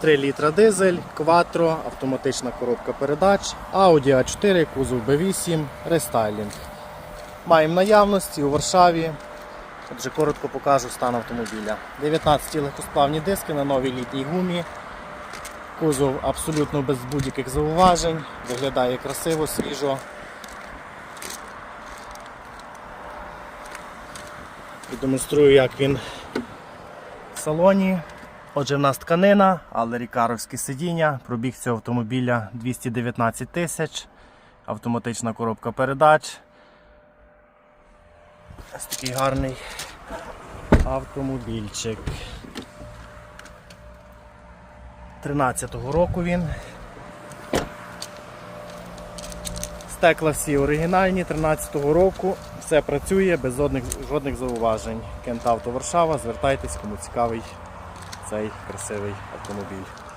3 літра дизель, кватро, автоматична коробка передач, Audi A4, кузов B8, рестайлінг. Маємо наявності у Варшаві. Отже, коротко покажу стан автомобіля. 19 легкосплавні диски на новій літній гумі. Кузов абсолютно без будь-яких зауважень, виглядає красиво, свіжо. І демонструю, як він в салоні. Отже, в нас тканина, але рікаровські сидіння. Пробіг цього автомобіля 219 тисяч. Автоматична коробка передач. Ось такий гарний автомобільчик. 13-го року він. Стекла всі оригінальні 13-го року. Все працює без жодних, жодних зауважень. Кентавто Варшава, звертайтесь, кому цікавий цей красивий автомобіль.